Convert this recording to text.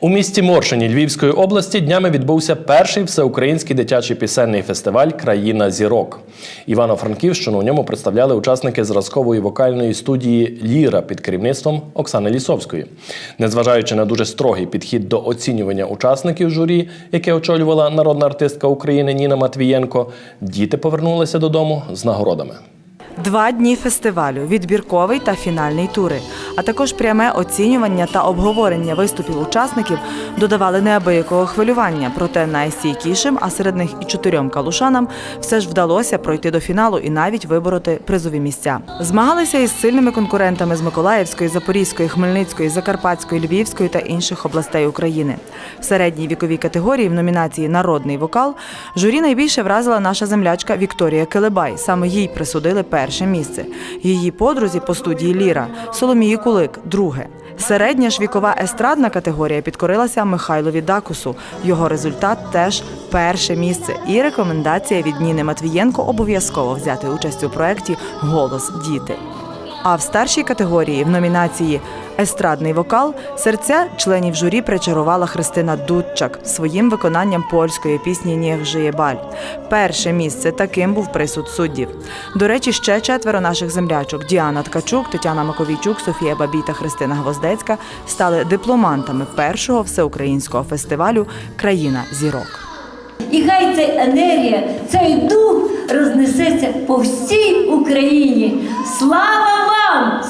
У місті Моршині Львівської області днями відбувся перший всеукраїнський дитячий пісенний фестиваль Країна зірок. Івано-Франківщину у ньому представляли учасники зразкової вокальної студії Ліра під керівництвом Оксани Лісовської. Незважаючи на дуже строгий підхід до оцінювання учасників журі, яке очолювала народна артистка України Ніна Матвієнко, діти повернулися додому з нагородами. Два дні фестивалю відбірковий та фінальний тури, а також пряме оцінювання та обговорення виступів учасників додавали неабиякого хвилювання. Проте найстійкішим, а серед них і чотирьом калушанам, все ж вдалося пройти до фіналу і навіть вибороти призові місця. Змагалися із сильними конкурентами з Миколаївської, Запорізької, Хмельницької, Закарпатської, Львівської та інших областей України. В середній віковій категорії в номінації Народний вокал журі найбільше вразила наша землячка Вікторія Келебай. Саме їй присудили перше місце. Її подрузі по студії Ліра Соломії Кулик друге. Середня ж вікова естрадна категорія підкорилася Михайлові Дакусу. Його результат теж перше місце. І рекомендація від Ніни Матвієнко обов'язково взяти участь у проєкті Голос діти. А в старшій категорії в номінації Естрадний вокал серця членів журі причарувала Христина Дудчак своїм виконанням польської пісні «Нєх жиє баль». Перше місце таким був присуд суддів. До речі, ще четверо наших землячок Діана Ткачук, Тетяна Маковійчук, Софія Бабій та Христина Гвоздецька стали дипломантами першого всеукраїнського фестивалю Країна зірок. І хай ця енергія, цей дух рознесеться по всій Україні. Слава вам!